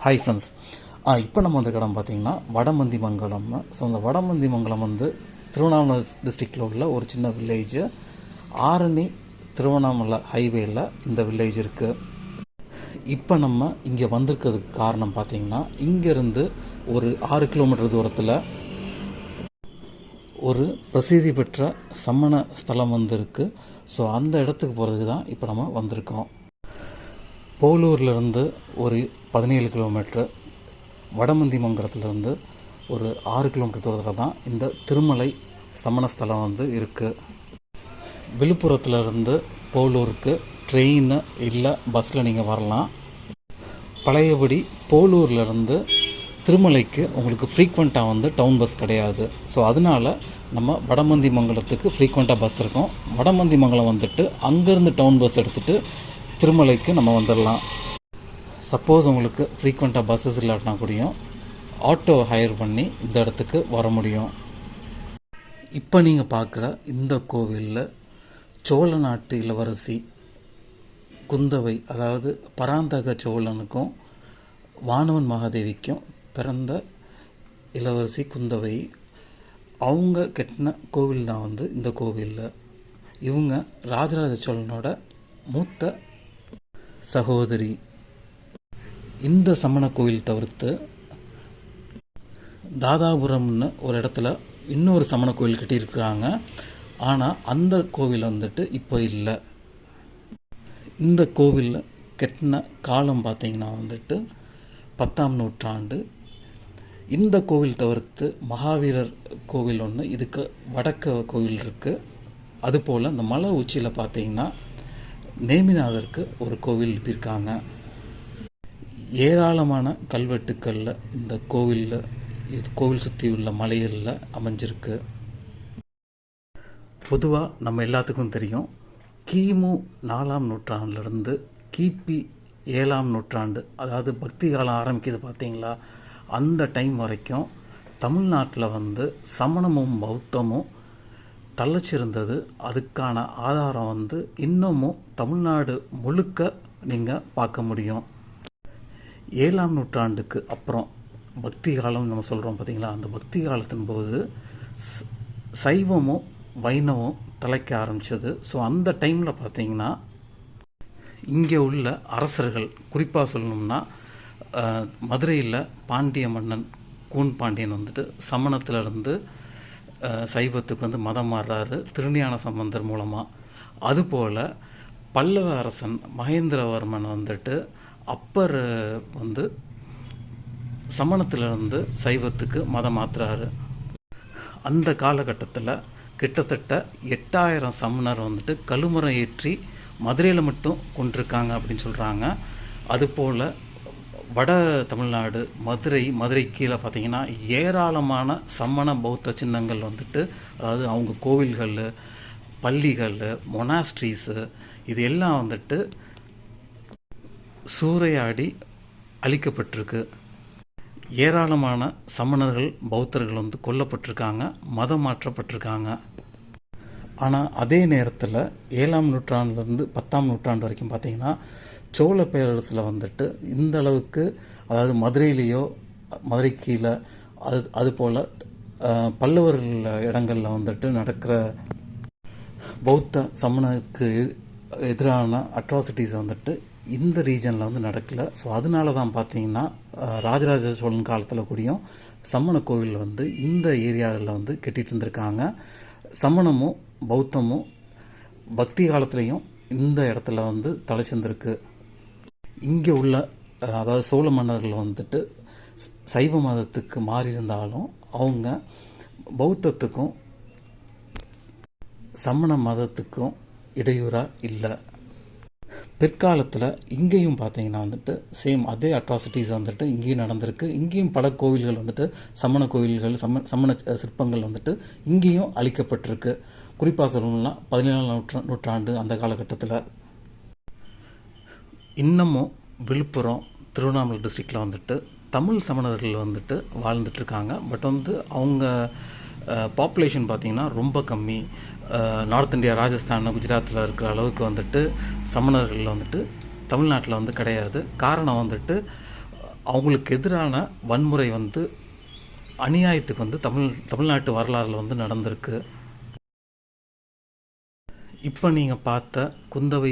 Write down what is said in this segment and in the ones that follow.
Hi friends ஆ இப்போ நம்ம வந்திருக்க இடம் பார்த்தீங்கன்னா வடமந்தி மங்கலம் ஸோ அந்த வடமந்தி மங்கலம் வந்து திருவண்ணாமலை டிஸ்ட்ரிக்டில் உள்ள ஒரு சின்ன வில்லேஜ் ஆரணி திருவண்ணாமலை ஹைவேயில் இந்த வில்லேஜ் இருக்குது இப்போ நம்ம இங்கே வந்திருக்கிறதுக்கு காரணம் பார்த்தீங்கன்னா இங்கேருந்து ஒரு ஆறு கிலோமீட்டர் தூரத்தில் ஒரு பிரசித்தி பெற்ற சமண ஸ்தலம் வந்து இருக்குது ஸோ அந்த இடத்துக்கு போகிறதுக்கு தான் இப்போ நம்ம வந்திருக்கோம். போலூர்லேருந்து ஒரு பதினேழு கிலோமீட்ரு வடமந்திமங்கலத்துலேருந்து ஒரு ஆறு கிலோமீட்டர் தூரத்தில் தான் இந்த திருமலை சமணஸ்தலம் வந்து இருக்குது விழுப்புரத்துலேருந்து போலூருக்கு ட்ரெயின் இல்லை பஸ்ஸில் நீங்கள் வரலாம். பழையபடி போலூர்லேருந்து திருமலைக்கு உங்களுக்கு ஃப்ரீக்வெண்ட்டாக வந்து டவுன் பஸ் கிடையாது. ஸோ அதனால் நம்ம வடமந்திமங்கலத்துக்கு ஃப்ரீக்வெண்ட்டாக பஸ் இருக்கும். வடமந்திமங்கலம் வந்துட்டு அங்கேருந்து டவுன் பஸ் எடுத்துகிட்டு திருமலைக்கு நம்ம வந்துடலாம். சப்போஸ் உங்களுக்கு ஃப்ரீக்வெண்ட்டாக பஸ்ஸஸ் இல்லாட்டினா கூடயும் ஆட்டோ ஹையர் பண்ணி இந்த இடத்துக்கு வர முடியும். இப்போ நீங்கள் பார்க்குற இந்த கோவிலில் சோழ நாட்டு இளவரசி குந்தவை அதாவது பராந்தக சோழனுக்கும் வானவன் மகாதேவிக்கும் பிறந்த இளவரசி குந்தவை அவங்க கட்டின கோவில் தான் வந்து இந்த கோவிலில். இவங்க ராஜராஜ சோழனோட மூத்த சகோதரி இந்த சமண கோயில் தவிர்த்து தாதாபுரம்னு ஒரு இடத்துல இன்னொரு சமண கோயில் கட்டியிருக்கிறாங்க. ஆனால் அந்த கோவில் வந்துட்டு இப்போ இல்லை. இந்த கோவிலில் கட்டின காலம் பார்த்தீங்கன்னா வந்துட்டு பத்தாம் நூற்றாண்டு. இந்த கோவில் தவிர்த்து மகாவீரர் கோவில் ஒன்று இதுக்கு வடக்க கோவில் இருக்குது அதுபோல் இந்த மலை உச்சியில் பார்த்தீங்கன்னா நேமிநாதருக்கு ஒரு கோவில் எழுப்பியிருக்காங்க ஏராளமான கல்வெட்டுக்களில் இந்த கோவிலில் இது கோவில் சுற்றி உள்ள மலைகளில் அமைஞ்சிருக்கு. பொதுவாக நம்ம எல்லாத்துக்கும் தெரியும் கிமு நாலாம் நூற்றாண்டுலேருந்து கிபி ஏழாம் நூற்றாண்டு அதாவது பக்தி காலம் ஆரம்பிக்குது பார்த்தீங்களா அந்த டைம் வரைக்கும் தமிழ்நாட்டில் வந்து சமணமும் பௌத்தமும் தள்ளச்சிருந்தது அதுக்கான ஆதாரம் வந்து இன்னமும் தமிழ்நாடு முழுக்க நீங்கள் பார்க்க முடியும். ஏழாம் நூற்றாண்டுக்கு அப்புறம் பக்தி காலம் நம்ம சொல்கிறோம் பார்த்தீங்களா அந்த பக்தி காலத்தின் போது சைவமும் வைணவம் தலைக்க ஆரம்பித்தது ஸோ அந்த டைமில் பார்த்தீங்கன்னா இங்கே உள்ள அரசர்கள் குறிப்பாக சொல்லணும்னா மதுரையில் பாண்டிய மன்னன் கூன் பாண்டியன் வந்துட்டு சமணத்திலிருந்து சைவத்துக்கு வந்து மதம் மாறுறாரு. திருஞான சம்பந்தர் மூலமாக அதுபோல் பல்லவ அரசன் மகேந்திரவர்மன் வந்துட்டு அப்பர் வந்து சமணத்திலிருந்து சைவத்துக்கு மதம் மாற்றுறாரு அந்த காலகட்டத்தில் கிட்டத்தட்ட எட்டாயிரம் சமணர் வந்துட்டு கழுமரம் ஏற்றி மதுரையில் மட்டும் கொண்டிருக்காங்க அப்படின்னு சொல்கிறாங்க அதுபோல் வட தமிழ்நாடு மதுரை மதுரை கீழே பார்த்தீங்கன்னா ஏராளமான சம்மண பௌத்த சின்னங்கள் வந்துட்டு அதாவது அவங்க கோவில்கள் பள்ளிகள் மொனாஸ்ட்ரீஸு இது எல்லாம் வந்துட்டு சூறையாடி அழிக்கப்பட்டிருக்கு. ஏராளமான சமணர்கள் பௌத்தர்கள் வந்து கொல்லப்பட்டிருக்காங்க மதம் மாற்றப்பட்டிருக்காங்க. ஆனால் அதே நேரத்தில் ஏழாம் நூற்றாண்டுலேருந்து பத்தாம் நூற்றாண்டு வரைக்கும் பார்த்திங்கன்னா சோழ பேரரசில் வந்துட்டு இந்த அளவுக்கு அதாவது மதுரையிலேயோ மதுரை கீழே அது அதுபோல் போல் பல்லவர்கள் இடங்களில் வந்துட்டு நடக்கிற பௌத்த சமணத்துக்கு எதிரான அட்ராசிட்டிஸ் வந்துட்டு இந்த ரீஜனில் வந்து நடக்கலை. ஸோ அதனால தான் பார்த்தீங்கன்னா ராஜராஜ சோழன் காலத்தில் கூடயும் சமண கோவில் வந்து இந்த ஏரியாவில் வந்து கட்டிகிட்டு இருந்திருக்காங்க. சமணமும் பௌத்தமும் பக்தி காலத்துலேயும் இந்த இடத்துல வந்து தலைச்சிருந்திருக்கு இங்கே உள்ள அதாவது சோழ மன்னர்கள் வந்துட்டு சைவ மதத்துக்கு மாறி இருந்தாலும் அவங்க பௌத்தத்துக்கும் சமண மதத்துக்கும் இடையூறாக இல்லை. பிற்காலத்தில் இங்கேயும் பார்த்தீங்கன்னா வந்துட்டு சேம் அதே அட்ராசிட்டிஸ் வந்துட்டு இங்கேயும் நடந்திருக்கு. இங்கேயும் பல கோவில்கள் வந்துட்டு சமண கோவில்கள் சம சமண சிற்பங்கள் வந்துட்டு இங்கேயும் அழிக்கப்பட்டிருக்கு. குறிப்பாக சொல்லணும்னா பதினேழாம் நூற்றா நூற்றாண்டு அந்த காலகட்டத்தில். இன்னமும் விழுப்புரம் திருவண்ணாமலை டிஸ்ட்ரிக்டில் வந்துட்டு தமிழ் சமணர்கள் வந்துட்டு வாழ்ந்துட்டுருக்காங்க. பட் வந்து அவங்க பாப்புலேஷன் பார்த்திங்கன்னா ரொம்ப கம்மி. நார்த் இந்தியா ராஜஸ்தான் குஜராத்தில் இருக்கிற அளவுக்கு வந்துட்டு சமணர்கள் வந்துட்டு தமிழ்நாட்டில் வந்து கிடையாது. காரணம் வந்துட்டு அவங்களுக்கு எதிரான வன்முறை வந்து அநியாயத்துக்கு வந்து தமிழ் தமிழ்நாட்டு வரலாறில் வந்து நடந்திருக்கு. இப்போ நீங்கள் பார்த்த குந்தவை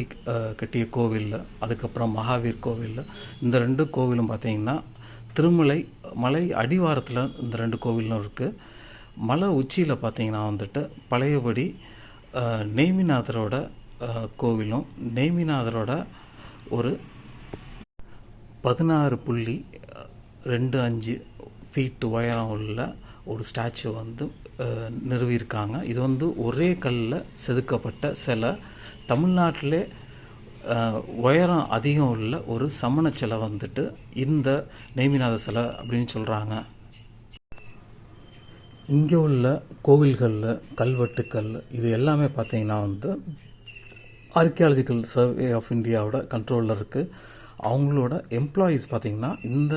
கட்டிய கோவிலில் அதுக்கப்புறம் மகாவீர் கோவிலில் இந்த ரெண்டு கோவிலும் பார்த்தீங்கன்னா திருமலை மலை அடிவாரத்தில் இந்த ரெண்டு கோவிலும் இருக்குது மலை உச்சியில் பார்த்தீங்கன்னா வந்துட்டு பழையபடி நேமிநாதரோட கோவிலும் நேமிநாதரோட ஒரு பதினாறு புள்ளி ரெண்டு அஞ்சு ஃபீட் உயரம் உள்ள ஒரு ஸ்டாச்சு வந்து நிறுவியிருக்காங்க. இது வந்து ஒரே கல்லில் செதுக்கப்பட்ட சிலை. தமிழ்நாட்டிலே உயரம் அதிகம் உள்ள ஒரு சமண சிலை வந்துட்டு இந்த நெய்மிநாத சிலை அப்படின்னு சொல்கிறாங்க இங்கே உள்ள கோவில்களில் கல்வெட்டுக்கள் இது எல்லாமே பார்த்திங்கன்னா வந்து ஆர்கியாலஜிக்கல் சர்வே ஆஃப் இந்தியாவோட கண்ட்ரோலில் இருக்குது அவங்களோட எம்ப்ளாயீஸ் பார்த்திங்கன்னா இந்த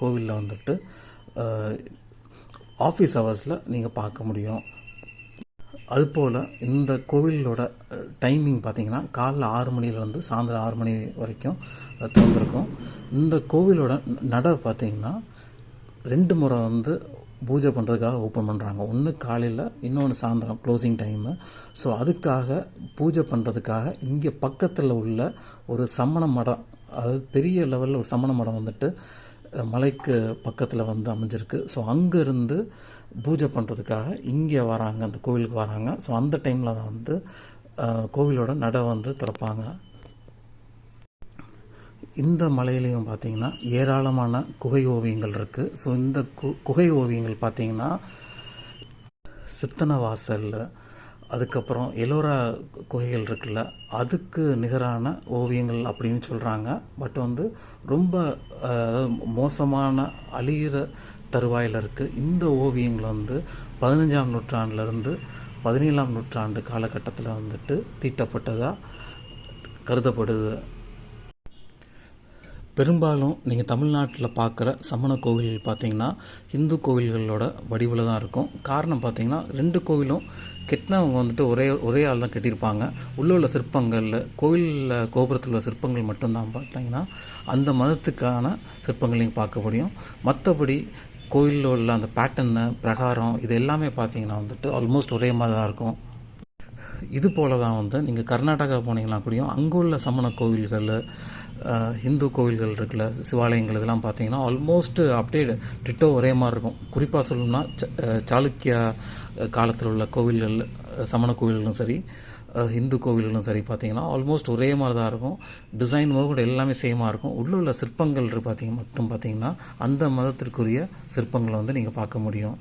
கோவிலில் வந்துட்டு ஆஃபீஸ் ஹவர்ஸில் நீங்கள் பார்க்க முடியும். அதுபோல் இந்த கோவிலோட டைமிங் பார்த்தீங்கன்னா காலைல ஆறு மணிலேருந்து சாயந்தரம் ஆறு மணி வரைக்கும் திறந்துருக்கும். இந்த கோவிலோட நட பார்த்தீங்கன்னா ரெண்டு முறை வந்து பூஜை பண்ணுறதுக்காக ஓப்பன் பண்ணுறாங்க ஒன்று காலையில் இன்னொன்று சாயந்தரம் க்ளோசிங் டைமு ஸோ அதுக்காக பூஜை பண்ணுறதுக்காக இங்கே பக்கத்தில் உள்ள ஒரு சமண மடம் அதாவது பெரிய லெவலில் ஒரு சமண மடம் வந்துட்டு மலைக்கு பக்கத்தில் வந்து அமைஞ்சிருக்கு. ஸோ அங்கேருந்து பூஜை பண்ணுறதுக்காக இங்கே வராங்க அந்த கோவிலுக்கு வராங்க. ஸோ அந்த டைமில் தான் வந்து கோவிலோட நட வந்து திறப்பாங்க. இந்த மலையிலையும் பார்த்தீங்கன்னா ஏராளமான குகை ஓவியங்கள் இருக்குது ஸோ இந்த கு குகை ஓவியங்கள் பார்த்தீங்கன்னா சித்தனவாசல் அதுக்கப்புறம் எலோரா குகைகள் இருக்குல்ல அதுக்கு நிகரான ஓவியங்கள் அப்படின்னு சொல்கிறாங்க பட் வந்து ரொம்ப மோசமான அழியிற தருவாயில் இருக்குது இந்த ஓவியங்கள் வந்து பதினஞ்சாம் நூற்றாண்டுலேருந்து பதினேழாம் நூற்றாண்டு காலகட்டத்தில் வந்துட்டு தீட்டப்பட்டதாக கருதப்படுது. பெரும்பாலும் நீங்கள் தமிழ்நாட்டில் பார்க்குற சமண கோவில்கள் பார்த்தீங்கன்னா இந்து கோவில்களோட வடிவில் தான் இருக்கும். காரணம் பார்த்தீங்கன்னா ரெண்டு கோவிலும் கெட்டினவங்க வந்துட்டு ஒரே ஒரே ஆள் தான் கட்டியிருப்பாங்க. உள்ள உள்ள சிற்பங்களில் கோவிலில் கோபுரத்தில் உள்ள சிற்பங்கள் மட்டும்தான் பார்த்தீங்கன்னா அந்த மதத்துக்கான சிற்பங்கள் நீங்கள் பார்க்க முடியும். மற்றபடி கோயிலில் உள்ள அந்த பேட்டர்னு பிரகாரம் இது எல்லாமே பார்த்தீங்கன்னா வந்துட்டு ஆல்மோஸ்ட் ஒரே மாதிரி தான் இருக்கும். இது போல தான் வந்து நீங்கள் கர்நாடகா போனீங்கன்னா கூடயும் அங்கே உள்ள சமண கோவில்கள் ஹிந்து கோவில்கள் இருக்குல்ல சிவாலயங்கள் இதெல்லாம் பார்த்தீங்கன்னா ஆல்மோஸ்ட் அப்படியே டிட்டோ ஒரே மாதிரி இருக்கும். குறிப்பாக சொல்லணும்னா ச- சாளுக்கியா காலத்தில் உள்ள கோவில்கள் சமண கோவில்களும் சரி ஹிந்து கோவில்களும் சரி பார்த்தீங்கன்னா ஆல்மோஸ்ட் ஒரே மாதிரி தான் இருக்கும். டிசைன் கூட எல்லாமே சேமாக இருக்கும். உள்ளே உள்ள சிற்பங்கள் இருக்கு மட்டும் பார்த்தீங்கன்னா அந்த மதத்திற்குரிய சிற்பங்களை வந்து நீங்கள் பார்க்க முடியும்.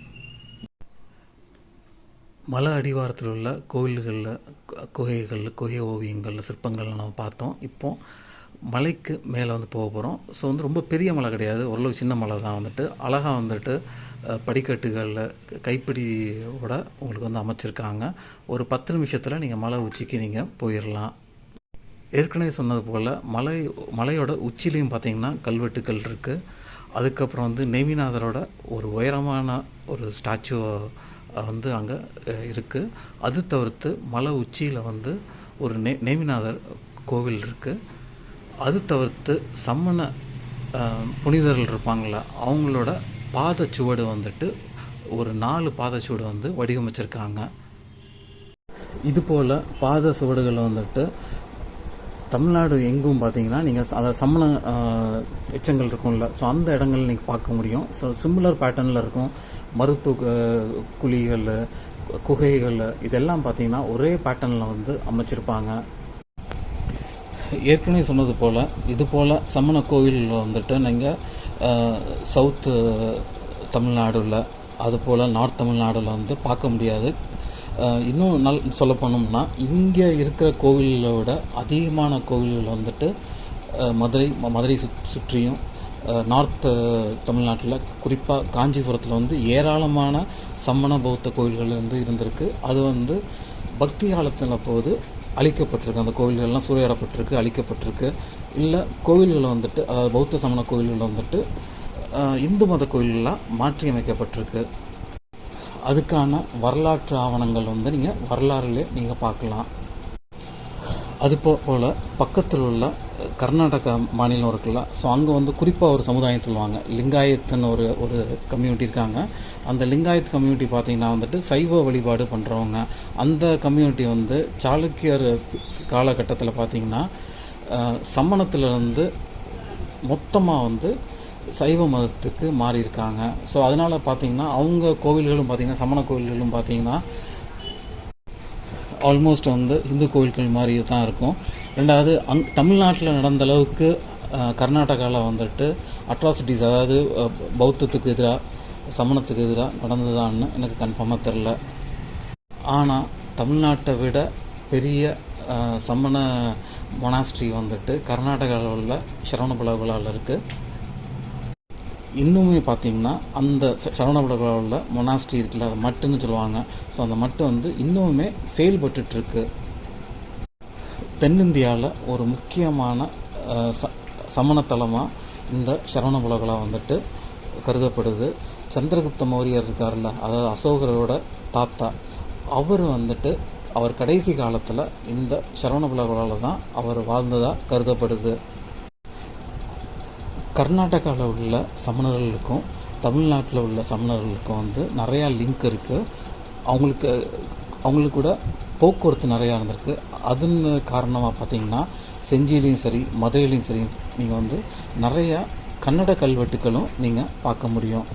மலை அடிவாரத்தில் உள்ள கோவில்களில் குகைகள் குகை ஓவியங்கள் சிற்பங்கள் நம்ம பார்த்தோம். இப்போது மலைக்கு மேலே வந்து போக போகிறோம். ஸோ வந்து ரொம்ப பெரிய மலை கிடையாது. ஓரளவு சின்ன மலை தான் வந்துட்டு. அழகாக வந்துட்டு படிக்கட்டுகளில் கைப்பிடியோட உங்களுக்கு வந்து அமைச்சிருக்காங்க. ஒரு பத்து நிமிஷத்தில் நீங்கள் மலை உச்சிக்கு நீங்கள் போயிடலாம் ஏற்கனவே சொன்னது போல் மலை மலையோட உச்சிலையும் பார்த்தீங்கன்னா கல்வெட்டுக்கள் இருக்குது அதுக்கப்புறம் வந்து நெய்மிநாதரோட ஒரு உயரமான ஒரு ஸ்டாச்சு வந்து அங்கே இருக்குது அது தவிர்த்து மலை உச்சியில் வந்து ஒரு நெ நெய்மிநாதர் கோவில் இருக்குது அது தவிர்த்து சம்மண புனிதர்கள் இருப்பாங்களா அவங்களோட பாதச்சுவடு வந்துட்டு ஒரு நாலு பாதச்சுவடு வந்து வடிவமைச்சிருக்காங்க. இது போல் பாத சுவடுகள் வந்துட்டு தமிழ்நாடு எங்கும் பார்த்தீங்கன்னா நீங்கள் அதை சம்மண எச்சங்கள் இருக்கும்ல ஸோ அந்த இடங்கள் நீங்கள் பார்க்க முடியும். ஸோ சிம்லர் பேட்டர்னில் இருக்கும். மருத்துவ குழிகள் குகைகள் இதெல்லாம் பார்த்தீங்கன்னா ஒரே பேட்டர்னில் வந்து அமைச்சிருப்பாங்க. ஏற்கனவே சொன்னது போல் இது போல் சமண கோவில் வந்துட்டு நீங்கள் சவுத்து தமிழ்நாடுல அது போல் நார்த் தமிழ்நாடில் வந்து பார்க்க முடியாது. இன்னும் நல் சொல்ல போனோம்னா இங்கே இருக்கிற கோவிலோட அதிகமான கோவில்கள் வந்துட்டு மதுரை ம- மதுரை சுத் சுற்றியும் நார்த் தமிழ்நாட்டில் குறிப்பாக காஞ்சிபுரத்தில் வந்து ஏராளமான சம்மண பௌத்த கோவில்கள் வந்து இருந்திருக்கு. அது வந்து பக்தி காலத்தில் போது அழிக்கப்பட்டிருக்கு. அந்த கோவில்கள்லாம் சூறையாடப்பட்டிருக்கு அழிக்கப்பட்டிருக்கு. இல்லை கோவில்கள் வந்துட்டு அதாவது பௌத்த சமண கோவில்கள் வந்துட்டு இந்து மத கோவில்களாக மாற்றி அமைக்கப்பட்டிருக்கு அதுக்கான வரலாற்று ஆவணங்கள் வந்து நீங்கள் வரலாறுலேயே நீங்கள் பார்க்கலாம். அது போல் பக்கத்தில் உள்ள கர்நாடகா மாநிலம் இருக்குல்ல ஸோ அங்கே வந்து குறிப்பாக ஒரு சமுதாயம் சொல்லுவாங்க. லிங்காயத்துன்னு ஒரு ஒரு கம்யூனிட்டி இருக்காங்க. அந்த லிங்காயத் கம்யூனிட்டி பார்த்தீங்கன்னா வந்துட்டு சைவ வழிபாடு பண்ணுறவங்க அந்த கம்யூனிட்டி வந்து சாளுக்கியர் காலகட்டத்தில் பார்த்தீங்கன்னா சம்மணத்திலிருந்து மொத்தமாக வந்து சைவ மதத்துக்கு மாறி இருக்காங்க ஸோ அதனால் பார்த்தீங்கன்னா அவங்க கோவில்களும் பார்த்தீங்கன்னா சமண கோவில்களும் பார்த்தீங்கன்னா ஆல்மோஸ்ட் வந்து இந்து கோவில்கள் மாதிரி தான் இருக்கும். ரெண்டாவது அங் தமிழ்நாட்டில் நடந்த அளவுக்கு கர்நாடகாவில் வந்துட்டு அட்ராசிட்டிஸ் அதாவது பௌத்தத்துக்கு எதிராக சமணத்துக்கு எதிராக நடந்ததான்னு எனக்கு கன்ஃபார்மாக தெரில ஆனால் தமிழ்நாட்டை விட பெரிய சமண மொனாஸ்ட்ரி வந்துட்டு கர்நாடகாவில் உள்ள சரவணபலகுலாவில் இருக்குது இன்னுமே பார்த்தீங்கன்னா அந்த ச- சரவணபலகுலாவில் மொனாஸ்ட்ரி இருக்குல்ல அது மட்டுன்னு சொல்லுவாங்க. ஸோ அந்த மட்டு வந்து இன்னுமே செயல்பட்டுருக்கு தென்னிந்தியாவில் ஒரு முக்கியமான ச சமணத்தலமாக இந்த சரவணபலகுலா வந்துட்டு கருதப்படுது. சந்திரகுப்த மௌரியர் இருக்கார்ல அதாவது அசோகரோட தாத்தா அவர் வந்துட்டு அவர் கடைசி காலத்தில் இந்த சரவணபலகுலாவில் தான் அவர் வாழ்ந்ததாக கருதப்படுது. கர்நாடகாவில் உள்ள சமணர்களுக்கும் தமிழ்நாட்டில் உள்ள சமணர்களுக்கும் வந்து நிறையா லிங்க் இருக்குது அவங்களுக்கு அவங்களுக்கு கூட போக்குவரத்து நிறையா இருந்திருக்கு. அதன் காரணமாக பார்த்தீங்கன்னா செஞ்சியிலையும் சரி மதுரையிலையும் சரி நீங்கள் வந்து நிறையா கன்னட கல்வெட்டுகளும் நீங்கள் பார்க்க முடியும்.